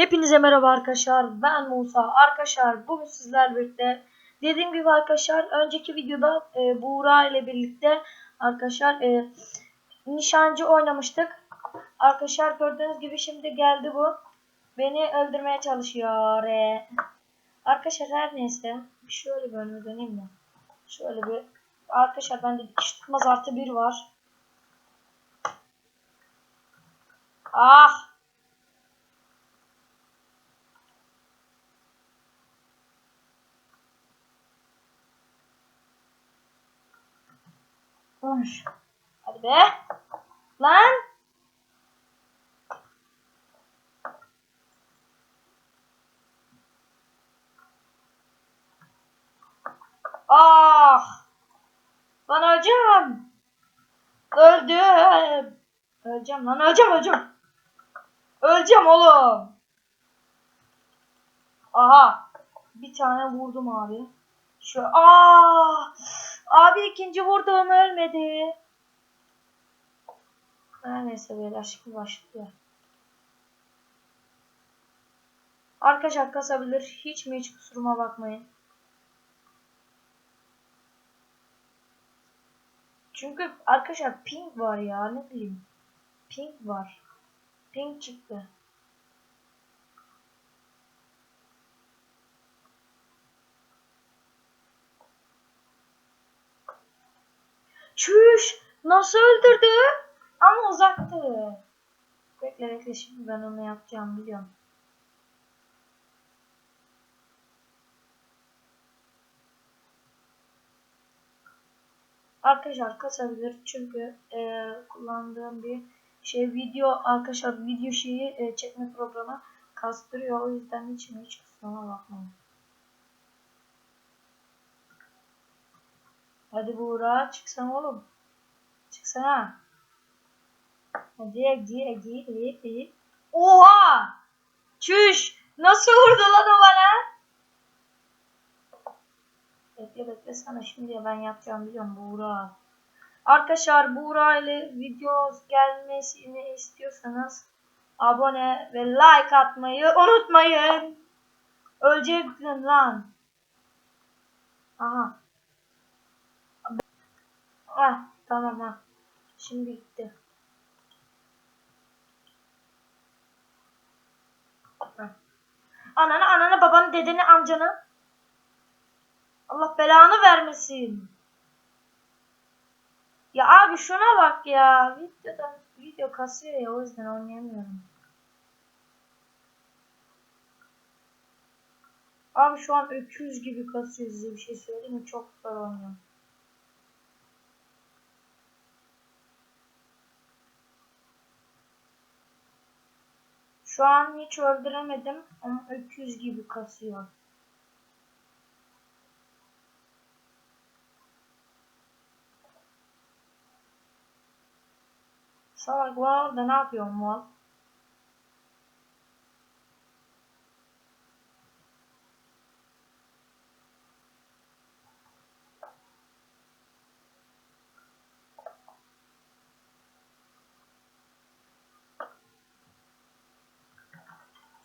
Hepinize merhaba arkadaşlar. Ben Musa. Arkadaşlar bugün sizlerle birlikte dediğim gibi arkadaşlar önceki videoda e, Buğra ile birlikte arkadaşlar e, nişancı oynamıştık. Arkadaşlar gördüğünüz gibi şimdi geldi bu. Beni öldürmeye çalışıyor. E. Arkadaşlar her neyse şöyle bir önüme döneyim mi? Şöyle bir arkadaşlar bende dikiş tutmaz artı bir var. Ah! Konuş. Hadi be. Lan. Ah. Lan öleceğim. Öldüm. Öleceğim lan öleceğim öleceğim. Öleceğim oğlum. Aha. Bir tane vurdum abi. Şu aa abi ikinci vurduğum ölmedi. Her neyse beyler şimdi başlıyor. Arkadaşlar kasabilir. Hiç mi hiç kusuruma bakmayın. Çünkü arkadaşlar ping var ya ne bileyim. Ping var. Ping çıktı. Çüş! Nasıl öldürdü? Ama uzaktı. Bekle bekle şimdi ben onu yapacağım biliyorum. Arkadaşlar kasabilir çünkü e, kullandığım bir şey video arkadaşlar video şeyi e, çekme programı kastırıyor o yüzden hiç mi hiç kusuruma bakmayın. Hadi Buğra çıksana oğlum. Çıksana. Hadi hadi hadi hadi hadi. Oha! Çüş! Nasıl vurdu lan o bana? Bekle bekle sana şimdi ben yapacağım biliyorum Buğra. Arkadaşlar Buğra ile video gelmesini istiyorsanız abone ve like atmayı unutmayın. Öleceksin lan. Aha. Ah tamam ha. Şimdi gitti. Ananı ananı babanı dedeni amcanı. Allah belanı vermesin. Ya abi şuna bak ya. Videodan video kasıyor ya o yüzden oynayamıyorum. Abi şu an öküz gibi kasıyor size bir şey söyleyeyim mi? Çok zor oynuyorum. Şu an hiç öldüremedim ama öküz gibi kasıyor. Salak var orada ne yapıyorsun mal?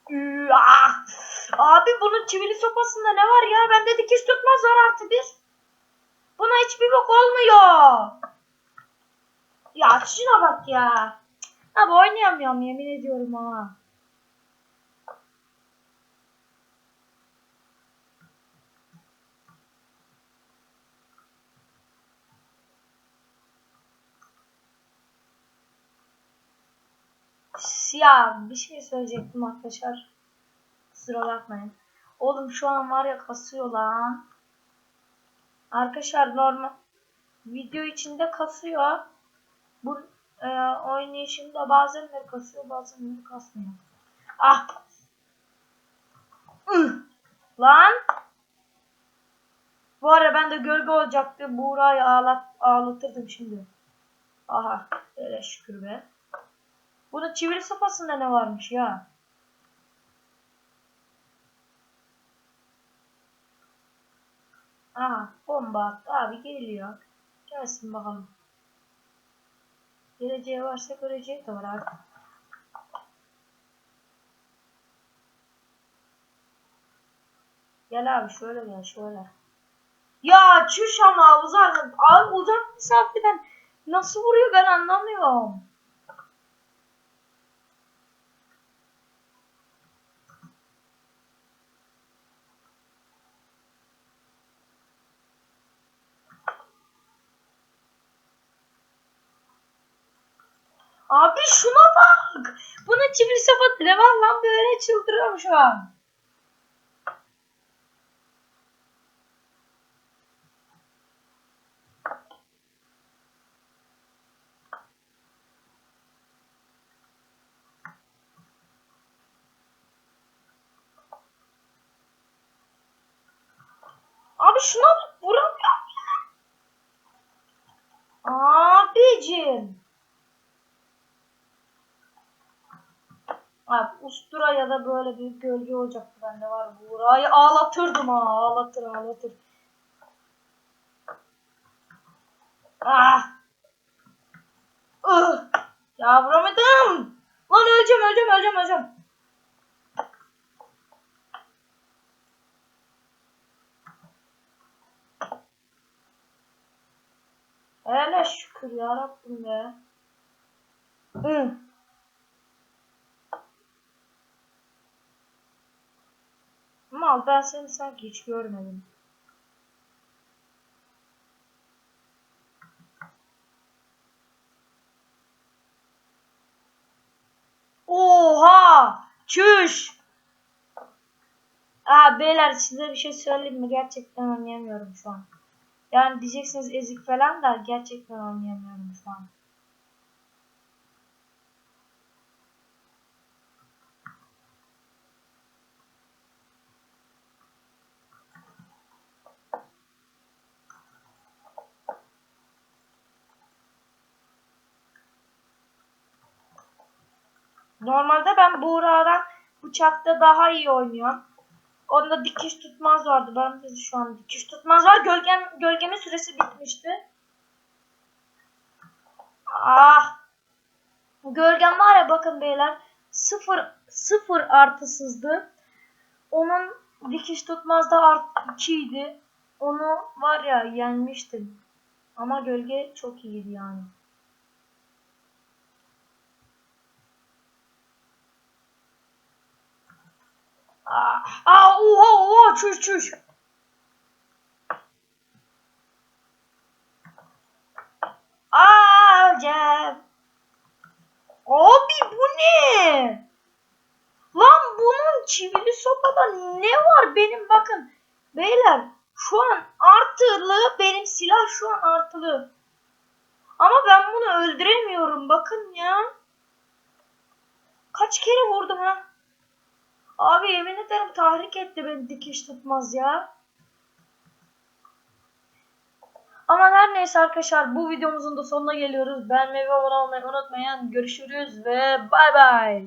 Üü, ah! Abi bunun çivili sopasında ne var ya? Bende dikiş tutmaz var artı bir. Buna hiçbir bok olmuyor. Ya şuna bak ya. Abi oynayamıyorum yemin ediyorum ha. Ya bir şey söyleyecektim arkadaşlar. Kusura bakmayın. Oğlum şu an var ya kasıyor lan. Arkadaşlar normal video içinde kasıyor. Bu e, oynayışımda bazenleri kasıyor bazenleri kasmıyor. Ah. Lan. Bu ara ben de gölge olacaktı. Buğra'yı ağlat, ağlatırdım şimdi. Aha. Öyle şükür be. Bunun çivili sopasında ne varmış ya? Aha bomba attı abi geliyor. Gelsin bakalım. Geleceği varsa göreceği de var abi. Gel abi şöyle gel şöyle. Ya çüş ama uzak, abi uzak mesafeden nasıl vuruyor ben anlamıyorum. Abi şuna bak. Bunun çivili sapatı ne var lan böyle çıldırıyorum şu an. Abi şuna bak vuramıyorum ya. Abicim. Abi ustura ya da böyle bir gölge olacaktı bende var. Burayı ağlatırdım ha. Ağlatır ağlatır. Ah. Ih. Ya vuramadım. Lan öleceğim öleceğim öleceğim öleceğim. Hele şükür ya Rabbim be. Hı. Ben seni sanki hiç görmedim. Oha! Çüş! Aa beyler size bir şey söyleyeyim mi? Gerçekten anlayamıyorum şu an. Yani diyeceksiniz ezik falan da gerçekten anlayamıyorum şu an. Normalde ben Buğra'dan uçakta daha iyi oynuyorum. Onda dikiş tutmaz vardı. Ben de şu an dikiş tutmaz var. Gölgem, gölgemin süresi bitmişti. Ah. Gölgem var ya bakın beyler. Sıfır, sıfır artısızdı. Onun dikiş tutmazda art 2 idi. Onu var ya yenmiştim. Ama gölge çok iyiydi yani. Ah, oha, oha, çüş, çüş. Aa, öleceğim. Abi bu ne? Lan bunun çivili sopada ne var benim bakın. Beyler şu an artılı benim silah şu an artılı. Ama ben bunu öldüremiyorum bakın ya. Kaç kere vurdum ha. Abi yemin ederim tahrik etti beni dikiş tutmaz ya. Ama her neyse arkadaşlar bu videomuzun da sonuna geliyoruz. Beğenmeyi ve abone olmayı unutmayın. Görüşürüz ve bay bay.